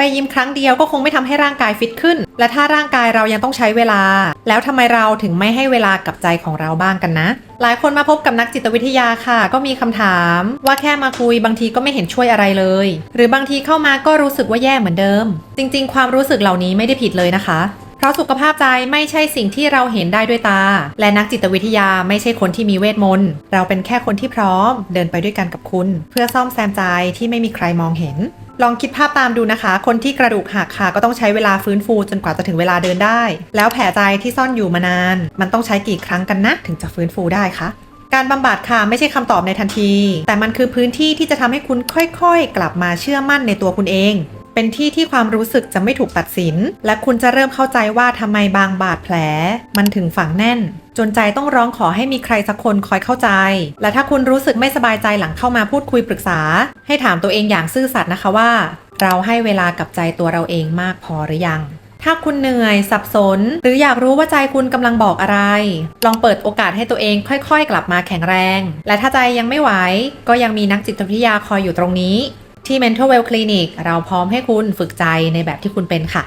ไปยิมครั้งเดียวก็คงไม่ทำให้ร่างกายฟิตขึ้น และถ้าร่างกายเรายังต้องใช้เวลา แล้วทำไมเราถึงไม่ให้เวลากับใจของเราบ้างกันนะ หลายคนมาพบกับนักจิตวิทยาค่ะ ก็มีคำถาม ว่าแค่มาคุยบางทีก็ไม่เห็นช่วยอะไรเลย หรือบางทีเข้ามาก็รู้สึกว่าแย่เหมือนเดิม จริง ๆ ความรู้สึกเหล่านี้ไม่ได้ผิดเลยนะคะเพราะสุขภาพใจไม่ใช่สิ่งที่เราเห็นได้ด้วยตา และนักจิตวิทยาไม่ใช่คนที่มีเวทมนต์ เราเป็นแค่คนที่พร้อม เดินไปด้วยกันกับคุณ เพื่อซ่อมแซมใจที่ไม่มีใครมองเห็น ลองคิดภาพตามดูนะคะ คนที่กระดูกหักค่ะ ก็ต้องใช้เวลาฟื้นฟูจนกว่าจะถึงเวลาเดินได้ แล้วแผลใจที่ซ่อนอยู่มานาน มันต้องใช้กี่ครั้งกันนะ ถึงจะฟื้นฟูได้คะการบำบัดค่ะไม่ใช่คำตอบในทันที แต่มันคือพื้นที่ที่จะทำให้คุณค่อยๆ กลับมาเชื่อมั่นในตัวคุณเอง เป็นที่ที่ความรู้สึกจะไม่ถูกตัดสิน และคุณจะเริ่มเข้าใจว่าทำไมบางบาดแผล มันถึงฝังแน่น จนใจต้องร้องขอให้มีใครสักคนคอยเข้าใจ และถ้าคุณรู้สึกไม่สบายใจหลังเข้ามาพูดคุยปรึกษา ให้ถามตัวเองอย่างซื่อสัตย์นะคะว่า เราให้เวลากับใจตัวเราเองมากพอหรือยังถ้าคุณเหนื่อยสับสน หรืออยากรู้ว่าใจคุณกำลังบอกอะไร ลองเปิดโอกาสให้ตัวเองค่อยๆ กลับมาแข็งแรง และถ้าใจยังไม่ไหว ก็ยังมีนักจิตวิทยาคอยอยู่ตรงนี้ ที่ Mental Well Clinic เราพร้อมให้คุณฝึกใจในแบบที่คุณเป็นค่ะ